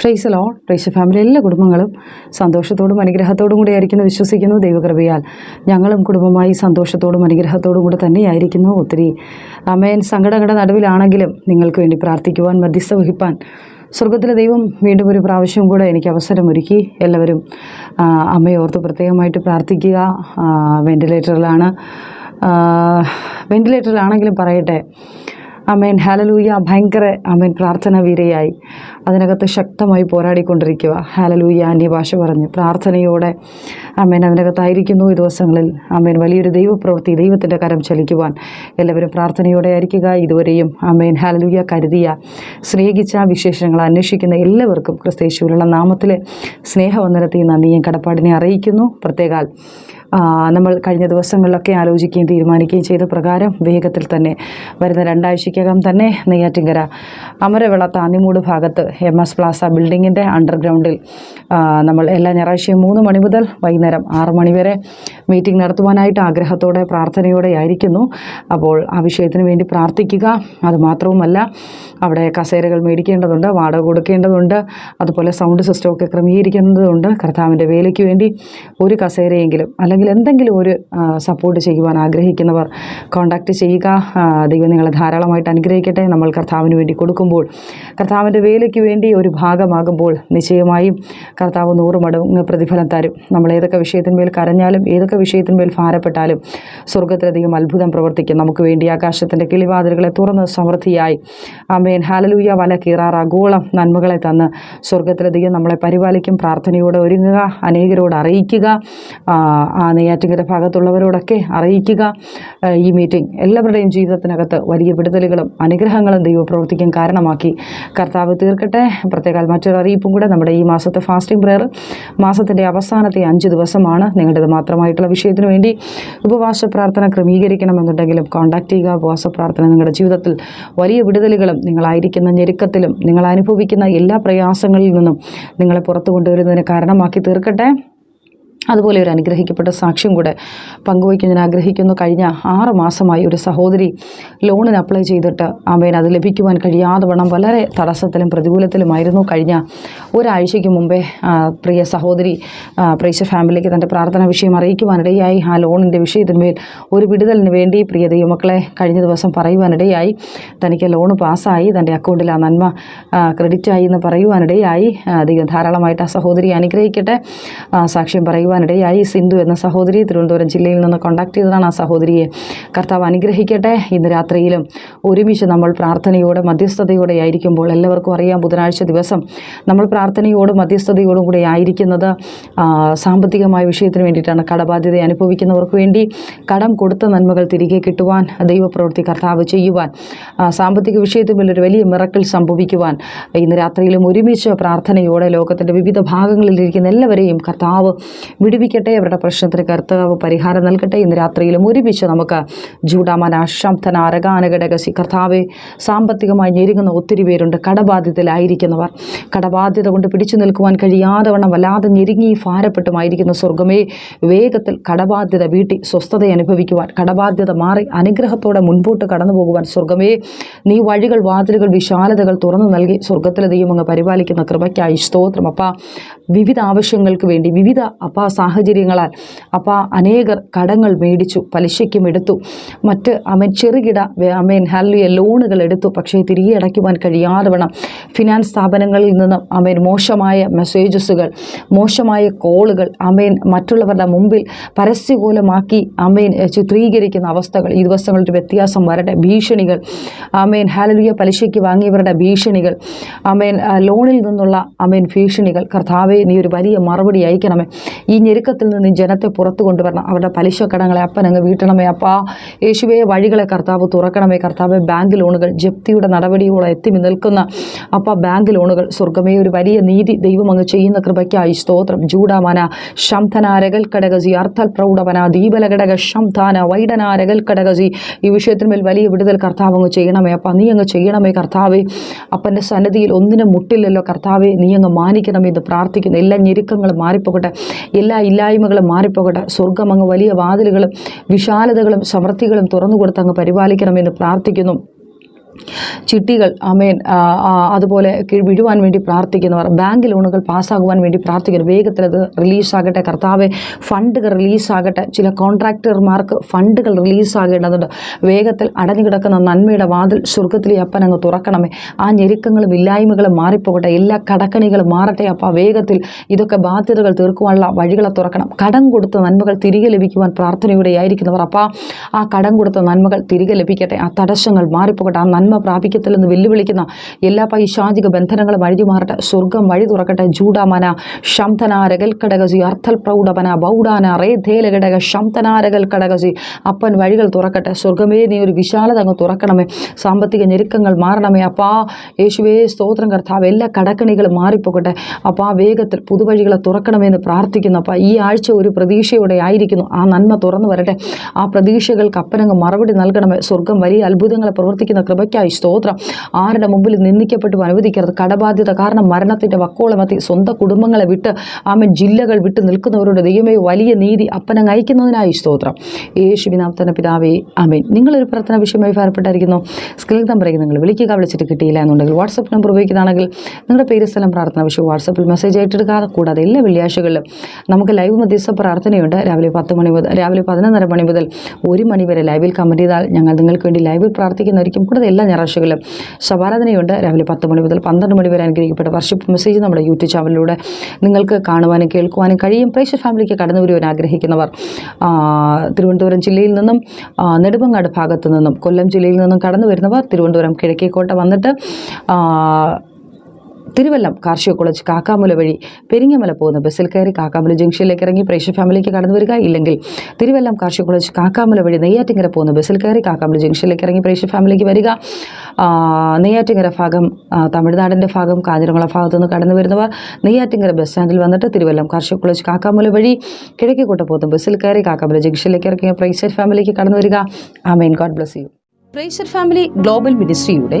പ്രൈസലോ price family എല്ലാ കുടുംബങ്ങളും സന്തോഷത്തോടും അനുഗ്രഹത്തോടും കൂടി ആയിരിക്കുന്നു വിശ്വസിക്കുന്നു ദൈവകൃപയാൽ. ഞങ്ങളും കുടുംബമായി സന്തോഷത്തോടും അനുഗ്രഹത്തോടും കൂടെ തന്നെയായിരിക്കുന്നു. ഒത്തിരി അമ്മയൻ സങ്കടങ്ങളുടെ നടുവിലാണെങ്കിലും നിങ്ങൾക്ക് വേണ്ടി പ്രാർത്ഥിക്കുവാൻ മധ്യസ്ഥ വഹിപ്പാൻ സ്വർഗത്തിലെ ദൈവം വീണ്ടും ഒരു പ്രാവശ്യം കൂടെ എനിക്ക് അവസരമൊരുക്കി എല്ലാവരും അമ്മയോർത്ത് അമ്മയെ പ്രത്യേകമായിട്ട് പ്രാർത്ഥിക്കുക. വെന്റിലേറ്ററിലാണ് വെന്റിലേറ്ററിലാണെങ്കിലും പറയട്ടെ. അമേൻ ഹാലലൂയ ഭയങ്കര അമേൻ പ്രാർത്ഥന വീരയായി അതിനകത്ത് ശക്തമായി പോരാടിക്കൊണ്ടിരിക്കുക. ഹാലലൂയ അന്യഭാഷ പറഞ്ഞ്. പ്രാർത്ഥനയോടെ അമേൻ അതിനകത്തായിരിക്കുന്നു ഈ ദിവസങ്ങളിൽ. അമേൻ വലിയൊരു ദൈവപ്രവൃത്തി ദൈവത്തിന്റെ കരം ചലിക്കുവാൻ എല്ലാവരും പ്രാർത്ഥനയോടെ ആയിരിക്കുക. ഇതുവരെയും അമേൻ ഹാലലൂയ കരുതിയ സ്നേഹിച്ച വിശേഷങ്ങൾ അന്വേഷിക്കുന്ന എല്ലാവർക്കും ക്രിസ്തേശുവിലുള്ള നാമത്തിലെ സ്നേഹവന്ദനത്തെ നന്ദിയും കടപ്പാടിനെ അറിയിക്കുന്നു. പ്രത്യേകാൽ നമ്മൾ കഴിഞ്ഞ ദിവസങ്ങളിലൊക്കെ ആലോചിക്കുകയും തീരുമാനിക്കുകയും ചെയ്ത പ്രകാരം വേഗത്തിൽ തന്നെ വരുന്ന രണ്ടാഴ്ചയ്ക്കകം തന്നെ നെയ്യാറ്റിങ്കര അമരവിള താന്നിമൂട് ഭാഗത്ത് എം എസ് പ്ലാസ ബിൽഡിങ്ങിന്റെ അണ്ടർഗ്രൗണ്ടിൽ നമ്മൾ എല്ലാ ഞായറാഴ്ചയും മൂന്ന് മണി മുതൽ വൈകുന്നേരം ആറ് മണി വരെ മീറ്റിംഗ് നടത്തുവാനായിട്ട് ആഗ്രഹത്തോടെ പ്രാർത്ഥനയോടെ ആയിരിക്കുന്നു. അപ്പോൾ ആ വിഷയത്തിന് വേണ്ടി പ്രാർത്ഥിക്കുക. അതുമാത്രവുമല്ല അവിടെ കസേരകൾ മേടിക്കേണ്ടതുണ്ട് വാടക കൊടുക്കേണ്ടതുണ്ട് അതുപോലെ സൗണ്ട് സിസ്റ്റമൊക്കെ ക്രമീകരിക്കേണ്ടതുണ്ട്. കർത്താവിന്റെ വേലയ്ക്ക് വേണ്ടി ഒരു കസേരയെങ്കിലും അല്ലെങ്കിൽ എന്തെങ്കിലും ഒരു സപ്പോർട്ട് ചെയ്യുവാൻ ആഗ്രഹിക്കുന്നവർ കോൺടാക്റ്റ് ചെയ്യുക. ദൈവം നിങ്ങളെ ധാരാളമായിട്ട് അനുഗ്രഹിക്കട്ടെ. നമ്മൾ കർത്താവിന് വേണ്ടി കൊടുക്കുമ്പോൾ കർത്താവിന്റെ വേലയ്ക്ക് വേണ്ടി ഒരു ഭാഗമാകുമ്പോൾ നിശ്ചയമായും കർത്താവ് നൂറ് മടങ്ങ് പ്രതിഫലം തരും. നമ്മൾ ഏതൊക്കെ വിഷയത്തിന്മേൽ കരഞ്ഞാലും ഏതൊക്കെ വിഷയത്തിന്മേൽ ഭാരപ്പെട്ടാലും സ്വർഗത്തിലധികം അത്ഭുതം പ്രവർത്തിക്കും. നമുക്ക് വേണ്ടി ആകാശത്തിന്റെ കിളിവാതിലുകളെ തുറന്ന് സമൃദ്ധിയായി. അമേൻ ഹാലലൂയ വല കീറാറാഗോളം നന്മകളെ തന്ന് സ്വർഗത്തിലധികം നമ്മളെ പരിപാലിക്കും. പ്രാർത്ഥനയോടെ ഒരുങ്ങുക. അനേകരോട് അറിയിക്കുക. നെയ്യാറ്റിങ്കര ഭാഗത്തുള്ളവരോടൊക്കെ അറിയിക്കുക. ഈ മീറ്റിംഗ് എല്ലാവരുടെയും ജീവിതത്തിനകത്ത് വലിയ വിടുതലുകളും അനുഗ്രഹങ്ങളും ദൈവം പ്രവർത്തിക്കാൻ കാരണമാക്കി. കർത്താവ് തീർക്കട്ടെ. പ്രത്യേകാൽ മറ്റൊരു അറിയിപ്പും കൂടെ നമ്മുടെ ഈ മാസത്തെ ഫാസ്റ്റിംഗ് പ്രെയർ മാസത്തിന്റെ അവസാനത്തെ അഞ്ച് ദിവസമാണ് നിങ്ങളുടേത് മാത്രമായിട്ടുള്ള വിഷയത്തിന് വേണ്ടി. ഉപവാസ പ്രാർത്ഥന ക്രമീകരിക്കണമെന്നുണ്ടെങ്കിലും കോൺടാക്ട് ചെയ്യുക. ഉപവാസ പ്രാർത്ഥന നിങ്ങളുടെ ജീവിതത്തിൽ വലിയ വിടുതലുകളും നിങ്ങളായിരിക്കുന്ന ഞെരുക്കത്തിലും നിങ്ങൾ അനുഭവിക്കുന്ന എല്ലാ പ്രയാസങ്ങളിൽ നിന്നും നിങ്ങളെ പുറത്തു കൊണ്ടുവരുന്നതിന് കാരണമാക്കി തീർക്കട്ടെ. അതുപോലെ ഒരു അനുഗ്രഹിക്കപ്പെട്ട സാക്ഷ്യം കൂടെ പങ്കുവയ്ക്കാൻ ഞാൻ ആഗ്രഹിക്കുന്നു. കഴിഞ്ഞ ആറ് മാസമായി ഒരു സഹോദരി ലോണിന് അപ്ലൈ ചെയ്തിട്ട് അമ്മേൻ അത് ലഭിക്കുവാൻ കഴിയാതെ വണ്ണം വളരെ തടസ്സത്തിലും പ്രതികൂലത്തിലുമായിരുന്നു. കഴിഞ്ഞ ഒരാഴ്ചയ്ക്ക് മുമ്പേ പ്രിയ സഹോദരി ആ, ഫാമിലിക്ക് തന്റെ പ്രാർത്ഥന വിഷയം അറിയിക്കുവാനിടയായി. ആ ലോണിന്റെ വിഷയത്തിന്മേൽ ഒരു വിടുതലിന് വേണ്ടി പ്രിയ ദൈവമക്കളെ കഴിഞ്ഞ ദിവസം പറയുവാനിടയായി. തനിക്ക് ലോൺ പാസ്സായി. തന്റെ അക്കൗണ്ടിൽ ആ നന്മ ക്രെഡിറ്റായി എന്ന് പറയുവാനിടയായി. അധികം ധാരാളമായിട്ട് ആ സഹോദരി അനുഗ്രഹിക്കട്ടെ. സാക്ഷ്യം സാക്ഷ്യം പറയുവാനിടയായി സിന്ധു എന്ന സഹോദരി തിരുവനന്തപുരം ജില്ലയിൽ നിന്ന് കോൺടാക്ട് ചെയ്തതാണ് ആ സഹോദരിയെ. കർത്താവ് അനുഗ്രഹിക്കട്ടെ. ഇന്ന് രാത്രിയിലും ഒരുമിച്ച് നമ്മൾ പ്രാർത്ഥനയോടെ മധ്യസ്ഥതയോടെ ആയിരിക്കുമ്പോൾ എല്ലാവർക്കും അറിയാം ബുധനാഴ്ച ദിവസം നമ്മൾ പ്രാർത്ഥനയോടും മധ്യസ്ഥതയോടും കൂടി ആയിരിക്കുന്നത് സാമ്പത്തികമായ വിഷയത്തിന് വേണ്ടിയിട്ടാണ്. കടബാധ്യത അനുഭവിക്കുന്നവർക്ക് വേണ്ടി കടം കൊടുത്ത നന്മകൾ തിരികെ കിട്ടുവാൻ ദൈവപ്രവൃത്തി കർത്താവ് ചെയ്യുവാൻ സാമ്പത്തിക വിഷയത്തിൽ ഒരു വലിയ മിറക്കിൾ സംഭവിക്കുവാൻ ഇന്ന് രാത്രിയിലും ഒരുമിച്ച് പ്രാർത്ഥനയോടെ ലോകത്തിന്റെ വിവിധ ഭാഗങ്ങളിലിരിക്കുന്ന എല്ലാവരെയും കർത്താവ് വിടുവിക്കട്ടെ. അവരുടെ പ്രശ്നത്തിന് കർത്താവ് പരിഹാരം നൽകട്ടെ. ഇന്ന് രാത്രിയിലും ഒരുമിച്ച് നമുക്ക് ജൂഡാമന ശബ്ദന അരകാനഘടകശി കർത്താവെ സാമ്പത്തികമായി ഞെരുങ്ങുന്ന ഒത്തിരി പേരുണ്ട്. കടബാധ്യതയിലായിരിക്കുന്നവർ. കടബാധ്യത കൊണ്ട് പിടിച്ചു നിൽക്കുവാൻ കഴിയാതെ വണ്ണം വല്ലാതെ ഞെരുങ്ങി ഭാരപ്പെട്ടുമായിരിക്കുന്ന സ്വർഗമേ വേഗത്തിൽ കടബാധ്യത വീട്ടി സ്വസ്ഥത അനുഭവിക്കുവാൻ കടബാധ്യത മാറി അനുഗ്രഹത്തോടെ മുൻപോട്ട് കടന്നു പോകുവാൻ സ്വർഗമേ നീ വഴികൾ വാതിലുകൾ വിശാലതകൾ തുറന്നു നൽകി സ്വർഗത്തിലെ ദൈവം അങ്ങ് പരിപാലിക്കുന്ന കൃപയ്ക്കായി സ്തോത്രം. അപ്പ വിവിധ ആവശ്യങ്ങൾക്ക് വേണ്ടി വിവിധ അപ്പ സാഹചര്യങ്ങളാൽ അപ്പ അനേകർ കടങ്ങൾ മേടിച്ചു പലിശയ്ക്കും എടുത്തു മറ്റ് അമൻ ചെറുകിട അമേൻ ഹല്ലിയ ലോണുകൾ എടുത്തു. പക്ഷേ തിരികെ അടയ്ക്കുവാൻ കഴിയാതെ വേണം ഫിനാൻസ് സ്ഥാപനങ്ങളിൽ നിന്നും അമേൻ മോശമായ മെസ്സേജസുകൾ മോശമായ കോളുകൾ അമേൻ മറ്റുള്ളവരുടെ മുമ്പിൽ പരസ്യകൂലമാക്കി അമേൻ ചിത്രീകരിക്കുന്ന അവസ്ഥകൾ ഈ ദിവസങ്ങളുടെ വ്യത്യാസം വരട്ടെ. ഭീഷണികൾ അമേൻ ഹാലലിയ പലിശയ്ക്ക് വാങ്ങിയവരുടെ ഭീഷണികൾ അമേൻ ലോണിൽ നിന്നുള്ള അമേൻ ഭീഷണികൾ. കർത്താവെ നീ ഒരു വലിയ മറുപടി അയക്കണമേ. ഈ ഞെരുക്കത്തിൽ നിന്ന് ജനത്തെ പുറത്തു കൊണ്ടുവരണം. അവരുടെ പലിശ കടങ്ങളെ അപ്പനങ്ങ് വീട്ടണമേ. അപ്പാ യേശുവെ വഴികളെ കർത്താവ് തുറക്കണമേ. കർത്താവ് ബാങ്ക് ലോണുകൾ ജപ്തിയുടെ നടപടിയോടെ എത്തി നിൽക്കുന്ന അപ്പ ബാങ്ക് ലോണുകൾ സ്വർഗമേ ഒരു വലിയ നീതി ദൈവം അങ്ങ് ചെയ്യുന്ന കൃപയ്ക്കായി സ്തോത്രം. ജൂഡാമന ശംധനാരകൽ കടകസി അർത്ഥൽ പ്രൗഢവന ദീപലഘടക ശംധാന വൈഡനാരകൽ കടകസി ഈ വിഷയത്തിന്മേൽ വലിയ വിടുതൽ കർത്താവ് അങ്ങ് ചെയ്യണമേ. അപ്പം നീ അങ്ങ് ചെയ്യണമേ കർത്താവേ. അപ്പന്റെ സന്നദ്ധിയിൽ ഒന്നിനും മുട്ടില്ലല്ലോ കർത്താവെ. നീ അങ്ങ് മാനിക്കണമേ എന്ന് പ്രാർത്ഥിക്കുന്നു. എല്ലാ ഞെരുക്കങ്ങളും മാറിപ്പോകട്ടെ. എല്ലാ ഇല്ലായ്മകളും മാറിപ്പോകട്ടെ. സ്വർഗം അങ്ങ് വലിയ വാതിലുകളും വിശാലതകളും സമൃദ്ധികളും തുറന്നു കൊടുത്ത് അങ്ങ് പരിപാലിക്കണമെന്ന് പ്രാർത്ഥിക്കുന്നു. ചിട്ടികൾ അമേൻ അതുപോലെ വിടുവാൻ വേണ്ടി പ്രാർത്ഥിക്കുന്നവർ ബാങ്ക് ലോണുകൾ പാസ്സാകുവാൻ വേണ്ടി പ്രാർത്ഥിക്കുന്നു വേഗത്തിൽ അത് റിലീസാകട്ടെ. കർത്താവെ ഫണ്ടുകൾ റിലീസാകട്ടെ. ചില കോൺട്രാക്ടർമാർക്ക് ഫണ്ടുകൾ റിലീസാകേണ്ടതുണ്ട്. വേഗത്തിൽ അടഞ്ഞു കിടക്കുന്ന നന്മയുടെ വാതിൽ സ്വർഗത്തിലെ അപ്പൻ അങ്ങ് തുറക്കണമേ. ആ ഞെരുക്കങ്ങളും ഇല്ലായ്മകളും മാറിപ്പോകട്ടെ. എല്ലാ കടക്കണികളും മാറട്ടെ അപ്പ. വേഗത്തിൽ ഇതൊക്കെ ബാധ്യതകൾ തീർക്കുവാനുള്ള വഴികളെ തുറക്കണം. കടം കൊടുത്ത നന്മകൾ തിരികെ ലഭിക്കുവാൻ പ്രാർത്ഥനയോടെ ആയിരിക്കുന്നവർ അപ്പം. ആ കടം കൊടുത്ത നന്മകൾ തിരികെ ലഭിക്കട്ടെ. ആ തടസ്സങ്ങൾ മാറിപ്പോകട്ടെ. ആ നന്മ പ്രാപിക്കത്തില്ലെന്ന് വെല്ലുവിളിക്കുന്ന എല്ലാ പൈശാചിക ബന്ധനങ്ങളും അഴിഞ്ഞുമാറട്ടെ. സ്വർഗം വഴി തുറക്കട്ടെ. ജൂഡാമന ശംതന രകൽ കടകസി അർത്ഥൽ പ്രൗഢമന ബൗഡാന റേധേല ഘടക ശംതന അപ്പൻ വഴികൾ തുറക്കട്ടെ. സ്വർഗമേ നീ ഒരു വിശാലത അങ്ങ് തുറക്കണമേ. സാമ്പത്തിക ഞെരുക്കങ്ങൾ മാറണമേ. അപ്പാ യേശുവേ സ്തോത്രം കർത്താവ് എല്ലാ കടക്കണികളും മാറിപ്പോകട്ടെ. അപ്പാ വേഗത്തിൽ പുതുവഴികളെ തുറക്കണമെന്ന് പ്രാർത്ഥിക്കുന്നു. അപ്പം ഈ ആഴ്ച ഒരു പ്രതീക്ഷയോടെ ആയിരിക്കുന്നു. ആ നന്മ തുറന്നു വരട്ടെ. ആ പ്രതീക്ഷകൾക്ക് അപ്പനങ്ങ് മറുപടി നൽകണമേ. സ്വർഗം വലിയ അത്ഭുതങ്ങളെ പ്രവർത്തിക്കുന്ന കൃപയ്ക്കായി സ്തോത്രം. ആരുടെ മുമ്പിൽ നിന്ദിക്കപ്പെട്ടു അനുവദിക്കരുത്. കടബാധ്യത കാരണം മരണത്തിന്റെ വക്കോളമെത്തി സ്വന്തം കുടുംബങ്ങളെ വിട്ട് ആമൻ ജില്ലകൾ വിട്ട് നിൽക്കുന്നവരുടെ ദൈവമേ വലിയ നീതി അപ്പനങ്ങ് അയക്കുന്നതിനായി സ്തോത്രം. യേശുവിനാമത്തന പിതാവേ ആമേൻ. നിങ്ങളൊരു പ്രാർത്ഥന വിഷയമായി ഭാരപ്പെട്ടായിരിക്കുന്നു സ്ക്രീൻ നമ്പറേക്ക് നിങ്ങൾ വിളിക്കുക. വിളിച്ചിട്ട് കിട്ടിയില്ല എന്നുണ്ടെങ്കിൽ വാട്സപ്പ് നമ്പർ ഉപയോഗിക്കുന്നതാണെങ്കിൽ നിങ്ങളുടെ പേര് സ്ഥലം പ്രാർത്ഥന വിഷയം വാട്സപ്പിൽ മെസ്സേജ് ആയിട്ടെടുക്കാതെ കൂടാതെ എല്ലാ വെള്ളിയാഴ്ചകളിലും നമുക്ക് ലൈവ് മധ്യസ്ഥ പ്രാർത്ഥനയുണ്ട്. രാവിലെ പത്ത് മണി മുതൽ രാവിലെ പതിനൊന്നര മണി മുതൽ ഒരു മണി വരെ ലൈവിൽ കമന്റ് ചെയ്താൽ ഞങ്ങൾ നിങ്ങൾക്ക് വേണ്ടി ലൈവിൽ പ്രാർത്ഥിക്കുന്നതായിരിക്കും. കൂടുതൽ എല്ലാ ഞായറാഴ്ചകളിലും ശവാരാധനയുണ്ട്. രാവിലെ പത്ത് മണി മുതൽ പന്ത്രണ്ട് മണി വരെ അനുഗ്രഹിക്കപ്പെട്ട വർഷിപ്പ് മെസ്സേജ് നമ്മുടെ യൂട്യൂബ് ചാനലിലൂടെ നിങ്ങൾക്ക് കാണുവാനും കേൾക്കുവാനും കഴിയും. പ്രേക്ഷ ഫാമിലിക്ക് കടന്നു വരുവാൻ ആഗ്രഹിക്കുന്നവർ തിരുവനന്തപുരം ജില്ലയിൽ നിന്നും നെടുമങ്ങാട് ഭാഗത്തു നിന്നും കൊല്ലം ജില്ലയിൽ നിന്നും കടന്നു വരുന്നവർ തിരുവനന്തപുരം കിഴക്കേക്കോട്ട വന്നിട്ട് തിരുവല്ലം കാർഷിക കോളേജ് കാക്കാമുല വഴി പെരിങ്ങമല പോകുന്ന ബസ്സിൽ കയറി കാക്കാമല ജംഗ്ഷനിലേക്ക് ഇറങ്ങി പ്രേക്ഷ ഫാമിലിക്ക് കടന്നു വരിക. ഇല്ലെങ്കിൽ തിരുവല്ലം കാർഷിക കോളേജ് കാക്കാമുല വഴി നെയ്യാറ്റിങ്ങര പോകുന്ന ബസ്സിൽ കയറി കാക്കാമല ജംഗ്ഷനിലേക്ക് ഇറങ്ങി പ്രേക്ഷ ഫാമിലിക്ക് വരിക. നെയ്യാറ്റിങ്ങര ഭാഗം തമിഴ്നാടിന്റെ ഭാഗം കാഞ്ഞിരമുള ഭാഗത്തു നിന്ന് കടന്നു വരുന്നവർ നെയ്യാറ്റിങ്ങര ബസ് സ്റ്റാൻഡിൽ വന്നിട്ട് തിരുവല്ലം കാർഷിക കോളേജ് കാക്കാമുല വഴി കിഴക്കേക്കോട്ട പോകുന്ന ബസ്സിൽ കയറി കാക്കാമല ജംഗ്ഷനിലേക്ക് ഇറങ്ങിയ പ്രേക്ഷ ഫാമിലിക്ക് കടന്നു വരിക. ആ main God bless you. Praiser family global മിനിസ്ട്രിയുടെ